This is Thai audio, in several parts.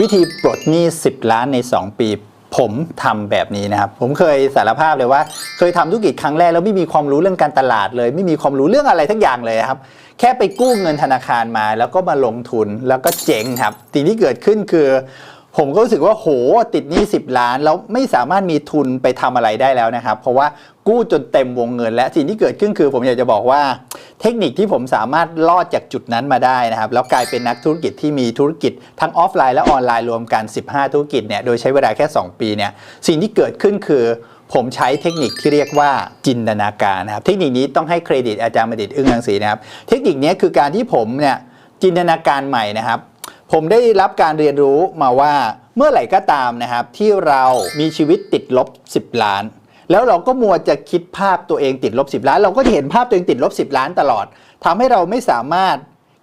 วิธีปลดหนี้ 10 ล้านใน 2 ปี ผมทำแบบนี้นะครับ ผมเคยสารภาพเลยว่า เคยทำธุรกิจครั้งแรกแล้วไม่มีความรู้เรื่องการตลาดเลย ไม่มีความรู้เรื่องอะไรทั้งอย่างเลยครับ แค่ไปกู้เงินธนาคารมา แล้วก็มาลงทุนแล้วก็เจ๊งครับสิ่งที่เกิดขึ้นคือ ผมก็รู้สึกว่าโหติดหนี้10 ล้าน แล้วไม่สามารถมีทุนไปทำอะไรได้แล้วนะครับ เพราะว่ากู้จนเต็มวงเงิน และสิ่งที่เกิดขึ้นคือ ผมอยากจะบอกว่า เทคนิคที่ผมสามารถลอดจากจุดนั้นมาได้นะครับ แล้วกลายเป็นนักธุรกิจที่มีธุรกิจ ทั้งออฟไลน์และออนไลน์รวมกัน 15 ธุรกิจเนี่ยโดยใช้เวลาแค่ 2 ปีเนี่ยสิ่งที่เกิดขึ้นคือผมใช้เทคนิคที่เรียกว่าจินตนาการนะครับเทคนิคนี้ต้องให้เครดิตอาจารย์มดิตอึ้งรังสีนะครับเทคนิคนี้คือการที่ผมเนี่ยจินตนาการใหม่นะครับ ผมได้รับการเรียนรู้มาว่าเมื่อไหร่ก็ตามนะครับ ที่เรามีชีวิตติดลบ 10 ล้าน แล้วเราก็มัวจะคิดภาพตัวเองติดลบ 10 ล้าน เราก็จะเห็นภาพตัวเองติดลบ 10 ล้านตลอดทำให้เราไม่สามารถ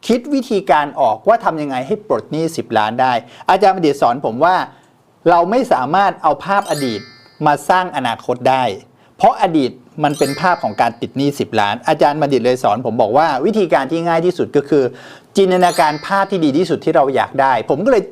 คิดวิธีการออกว่าทำยังไงให้ปลดหนี้ 10 ล้านได้ อาจารย์บัณฑิตสอนผมว่า เราไม่สามารถเอาภาพอดีตมาสร้างอนาคตได้ เพราะอดีตมันเป็นภาพของการติดหนี้ 10 ล้าน อาจารย์บัณฑิตเลยสอนผมบอกว่าวิธีการที่ง่ายที่สุดก็คือ จินตนาการภาพที่ดีที่สุดที่เราอยากได้ ผมก็เลย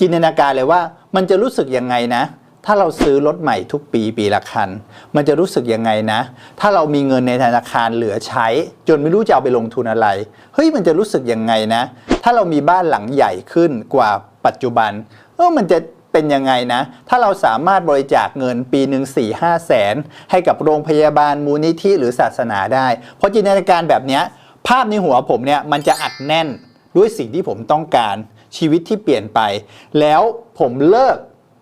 จินตนาการเลยว่า มันจะรู้สึกยังไงนะ ถ้าเราซื้อรถใหม่ทุกปีปีละคัน มันจะรู้สึกยังไงนะ ถ้าเรามีเงินในธนาคารเหลือใช้ จนไม่รู้จะเอาไปลงทุนอะไร เฮ้ยมันจะรู้สึกยังไงนะ ถ้าเรามีบ้านหลังใหญ่ขึ้นกว่าปัจจุบันเออมันจะเป็นยังไงนะ ถ้าเราสามารถบริจาคเงินปีหนึ่ง4 5แสน ให้กับโรงพยาบาลมูลนิธิหรือศาสนาได้ เพราะจินตนาการแบบเนี้ย ภาพในหัวผมเนี่ยมันจะอัดแน่นด้วยสิ่งที่ผมต้องการชีวิตที่เปลี่ยนไป แล้วผมเลิก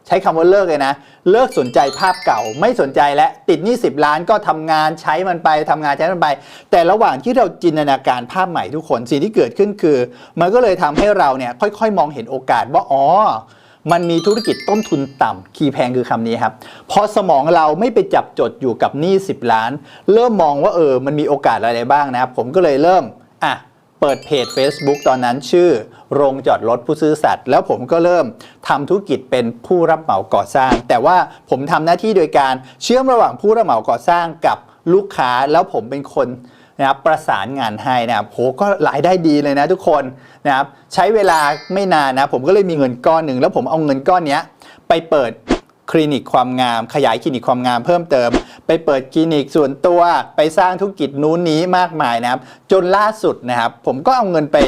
ใช้คำว่าเลิกเลยนะ เลิกสนใจภาพเก่าไม่สนใจและติดหนี้10 ล้านก็ทำงานใช้มันไปทำงานใช้มันไป แต่ระหว่างที่เราจินตนาการภาพใหม่ทุกคนสิ่งที่เกิดขึ้นคือ มันก็เลยทำให้เราเนี่ยค่อยๆ มองเห็นโอกาสว่าอ๋อ มันมีธุรกิจต้นทุนต่ำคีย์แพงคือคำนี้ครับพอสมองเราไม่ไปจับจดอยู่กับหนี้ 10 ล้าน เริ่มมองว่าเออมันมีโอกาสอะไรบ้างนะครับ ผมก็เลยเริ่มอะเปิดเพจ Facebook ตอนนั้นชื่อ โรงจอดรถผู้ซื้อสัตว์ แล้วผมก็เริ่มทำธุรกิจเป็นผู้รับเหมาก่อสร้าง แต่ว่าผมทำหน้าที่โดยการเชื่อมระหว่างผู้รับเหมาก่อสร้างกับลูกค้าแล้วผมเป็นคน นะครับประสานงานให้นะครับโหก็รายได้ดีเลยนะทุกคนนะครับใช้เวลาไม่นานนะผมก็เลยมีเงินก้อนหนึ่งแล้วผมเอาเงินก้อนนี้ไปเปิดคลินิกความงาม ขยายคลินิกความงามเพิ่มเติม ไปเปิดคลินิกส่วนตัวไปสร้างธุรกิจนู้นนี้มากมายนะครับ จนล่าสุดนะครับ ผมก็เอาเงินไป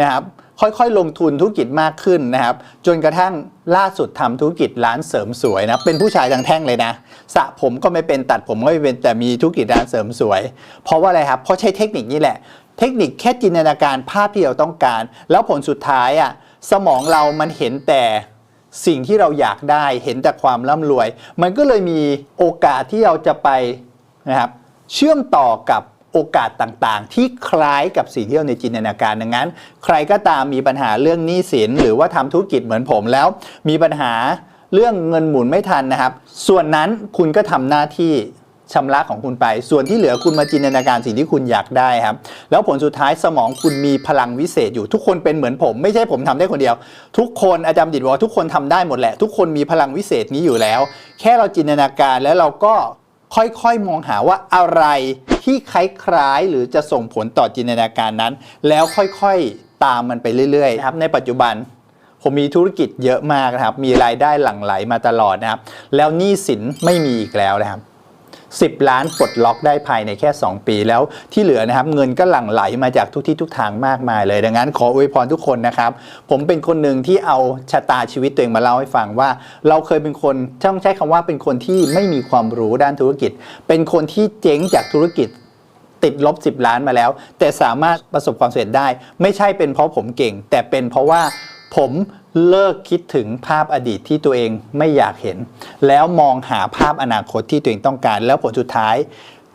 นะครับ ค่อยๆ ลงทุนธุรกิจมากขึ้นนะครับ จนกระทั่งล่าสุดทำธุรกิจร้านเสริมสวยนะเป็นผู้ชายทางแท่งเลยนะสระผมก็ไม่เป็นตัดผมก็ไม่เป็นแต่มีธุรกิจร้านเสริมสวย เพราะว่าอะไรครับเพราะใช้เทคนิคนี้แหละ เทคนิคแค่จินตนาการภาพที่เราต้องการ แล้วผลสุดท้ายอะสมองเรามันเห็นแต่สิ่งที่เราอยากได้เห็นแต่ความร่ำรวย มันก็เลยมีโอกาสที่เราจะไปนะครับเชื่อมต่อกับ โอกาสต่างๆ ที่คล้ายกับสิ่งที่เราในจินตนาการดังนั้น ใครก็ตามมีปัญหาเรื่องหนี้สิน หรือว่าทำธุรกิจเหมือนผมแล้ว มีปัญหาเรื่องเงินหมุนไม่ทันนะครับ ส่วนนั้นคุณก็ทำหน้าที่ชำระของคุณไป ส่วนที่เหลือคุณมาจินตนาการสิ่งที่คุณอยากได้ครับ แล้วผลสุดท้ายสมองคุณมีพลังวิเศษอยู่ ทุกคนเป็นเหมือนผม ไม่ใช่ผมทำได้คนเดียว ทุกคนอาจารย์ดิดบอกทุกคนทำได้หมดแหละ ทุกคนมีพลังวิเศษนี้อยู่แล้ว แค่เราจินตนาการแล้วเราก็ ค่อยๆ มองหาว่าอะไรที่คล้ายๆ หรือจะส่งผลต่อจินตนาการนั้น แล้วค่อยๆ ตามมันไปเรื่อยๆนะครับในปัจจุบันผมมีธุรกิจเยอะมากนะครับ มีรายได้หลั่งไหลมาตลอดนะครับ แล้วหนี้สินไม่มีอีกแล้วนะครับ 10 ล้านปลดล็อกได้ภายในแค่ 2 ปีแล้วที่เหลือนะครับเงินก็หลั่งไหลมาจากทุกที่ทุกทางมากมายเลยดังนั้นขออวยพรทุกคนนะครับ ผมเป็นคนหนึ่งที่เอาชะตาชีวิตตัวเองมาเล่าให้ฟังว่า เราเคยเป็นคนต้องใช้คำว่าเป็นคนที่ไม่มีความรู้ด้านธุรกิจ เป็นคนที่เจ๊งจากธุรกิจติดลบ 10 ล้านมาแล้ว แต่สามารถประสบความสำเร็จได้ ไม่ใช่เป็นเพราะผมเก่ง แต่เป็นเพราะว่า ผมเลิกคิดถึงภาพอดีตที่ตัวเองไม่อยากเห็น แล้วมองหาภาพอนาคตที่ตัวเองต้องการ แล้วผลสุดท้าย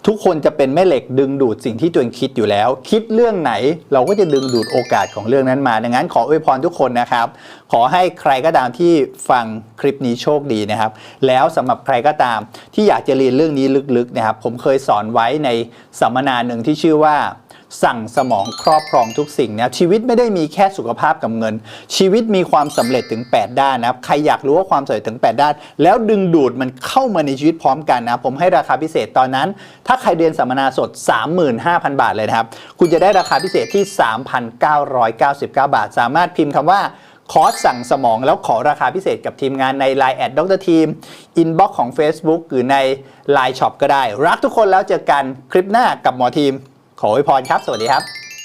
ทุกคนจะเป็นแม่เหล็กดึงดูดสิ่งที่ตัวเองคิดอยู่แล้ว คิดเรื่องไหนเราก็จะดึงดูดโอกาสของเรื่องนั้นมา ดังนั้นขออวยพรทุกคนนะครับ ขอให้ใครก็ตามที่ฟังคลิปนี้โชคดีนะครับ แล้วสำหรับใครก็ตามที่อยากจะเรียนเรื่องนี้ลึกๆนะครับ ผมเคยสอนไว้ในสัมมนาหนึ่งที่ชื่อว่า สั่งสมองครอบครองทุกสิ่งนะชีวิตไม่ได้มีแค่สุขภาพกับเงิน ชีวิตมีความสำเร็จถึง 8 ด้านนะใครอยากรู้ว่าความสำเร็จถึง 8 ด้าน แล้วดึงดูดมันเข้ามาในชีวิตพร้อมกันนะผมให้ราคาพิเศษตอนนั้น ถ้าใครเรียนสัมมนาสด 35,000 บาทเลยนะครับ คุณจะได้ราคาพิเศษที่ 3,999 บาท สามารถพิมพ์คำว่าคอร์สสั่งสมองแล้วขอราคาพิเศษกับทีมงานใน Line แอดด็อกเตอร์ทีมอินบ็อกของ Facebook หรือใน Line Shop ก็ได้ รักทุกคนแล้วเจอกันคลิปหน้ากับหมอทีม ขออวยพรครับ สวัสดีครับ